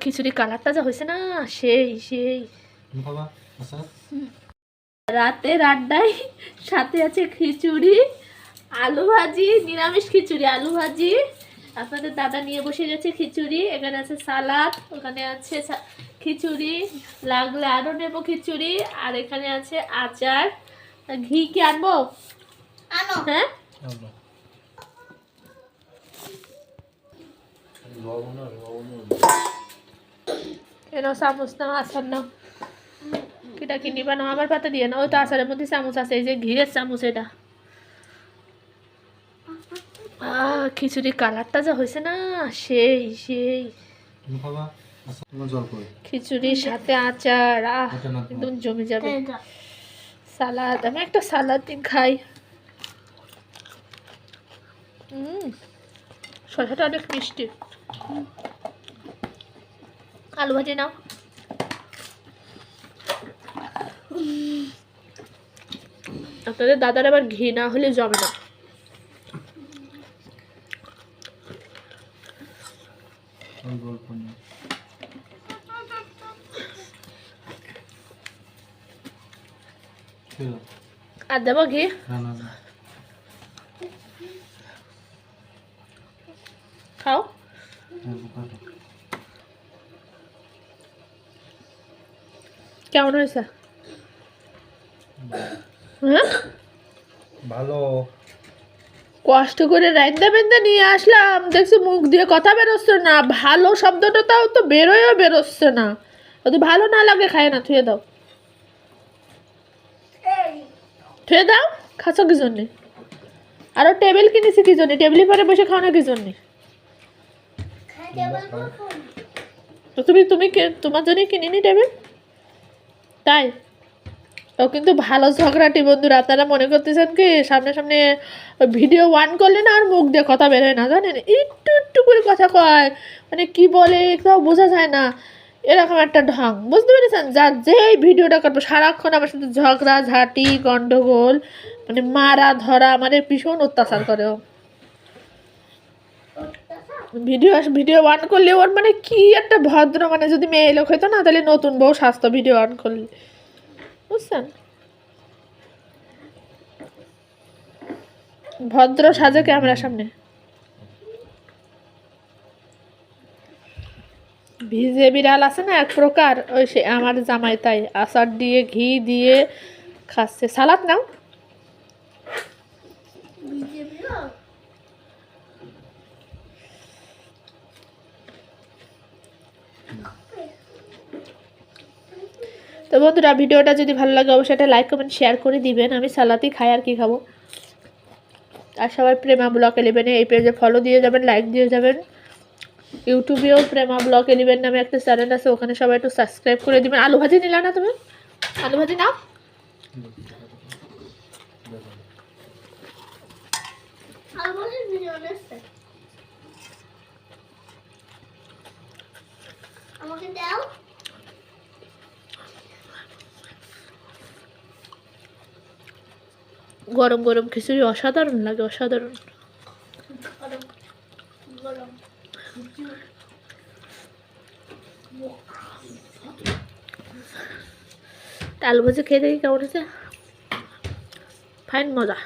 খিচুড়ি কালারটা যা হয়েছে না সেই সেই। আচ্ছা। রাতের আড্ডায় সাথে আছে খিচুড়ি আলু ভাজি নিরামিষ খিচুড়ি আলু ভাজি। আপনাদের দাদা নিয়ে বসে গেছে খিচুড়ি এখানে আছে সালাদ ওখানে আছে সা- খিচুড়ি লাগলে আরও নেব খিচুড়ি আর এখানে আছে আচার। ঘি কি আনব? আনো। হ্যাঁ? লবণ আর লবণ কেন চামচ নাও আচার নাও। কিটা কিনিবা নাও আমার পাতে দিয়ে না ওই তো আচারের মধ্যে চামচ আছে এই যে ঘিরের চামচ এটা। আহ খিচুড়ি কালারটা যা হয়েছে না সেই সেই। আচ্ছা খিচুড়ির সাথে আচার আহ একদম জমে যাবে। সালাদ আমি একটা সালাদ দিন খাই। হুম শসাটা অনেক মিষ্টি। আলু ভাজি নাও। আপনাদের দাদার আবার ঘি না হলে জমে না। আর দেবো ঘি? খাও হ্যাঁ, বোকা তো। কেমন হয়েছে? হ্যাঁ? ভালো। কষ্ট করে রাইন্দা বেন্দা নিয়ে আসলাম। দেখছি মুখ দিয়ে কথা বেরোচ্ছে না। ভালো শব্দটা তাও তো বেরোয়ও বেরোচ্ছে না। যদি ভালো না লাগে খায় না থুয়ে দাও। থুয়ে দাও খাচ্ছ কি জন্যে? আরও টেবিল কিনেছি কি জন্যে? টেবিলের পরে বসে খাও না কি জন্যে? তুমি তুমি তোমার জন্যই কিনিনি টেবিল? তাই? ও কিন্তু ভালো ঝগড়াটি, বন্ধুরা। আপনারা মনে করতেছেন কি সামনে সামনে ভিডিও ওয়ান করলে না আর মুখ দিয়ে কথা বেরোয় না, জানেন? একটু একটু করে কথা কয়। মানে কি বলে তাও বোঝা যায় না। এরকম একটা ঢং, বুঝতে পেরেছেন? যার যে এই ভিডিওটা করব, সারাক্ষণ আমার সাথে ঝগড়া, ঝাঁটি, গন্ডগোল মানে মারা, ধরা আমাদের ভীষণ অত্যাচার করে ও। ভিডিও ভিডিও অন করলে ওর মানে কি একটা ভদ্র মানে যদি মেয়ে লোক হইতো না, তাহলে নতুন বউ স্বাস্থ্য ভিডিও অন করলে। বুঝছেন? ভদ্র সাজে ক্যামেরার সামনে। ভিজে বিড়াল আছে না, এক প্রকার, ওই সে আমার জামাই তাই, আচার দিয়ে, ঘি দিয়ে খাচ্ছে। সালাদ নাও। তো বন্ধুরা, ভিডিওটা যদি ভালো লাগে অবশ্যই একটা লাইক কমেন্ট শেয়ার করে দিবেন। আমি সালাদই খাই আর কি খাব। আর সবাই প্রেমা ব্লগ এলিভেনে এই পেজে ফলো দিয়ে যাবেন লাইক দিয়ে যাবেন। ইউটিউবেও প্রেমা ব্লগ এলিভেন নামে একটা চ্যানেল আছে, ওখানে সবাই একটু সাবস্ক্রাইব করে দিবেন। আলু ভাজি নিলা না তুমি? আলু ভাজি নাও ভিডিও দেখছে। আমাকে দাও গরম গরম খিচুড়ি অসাধারণ লাগে অসাধারণ। আলু ভাজি খেয়ে দেখি কেমন হয়েছে। ফাইন মজা।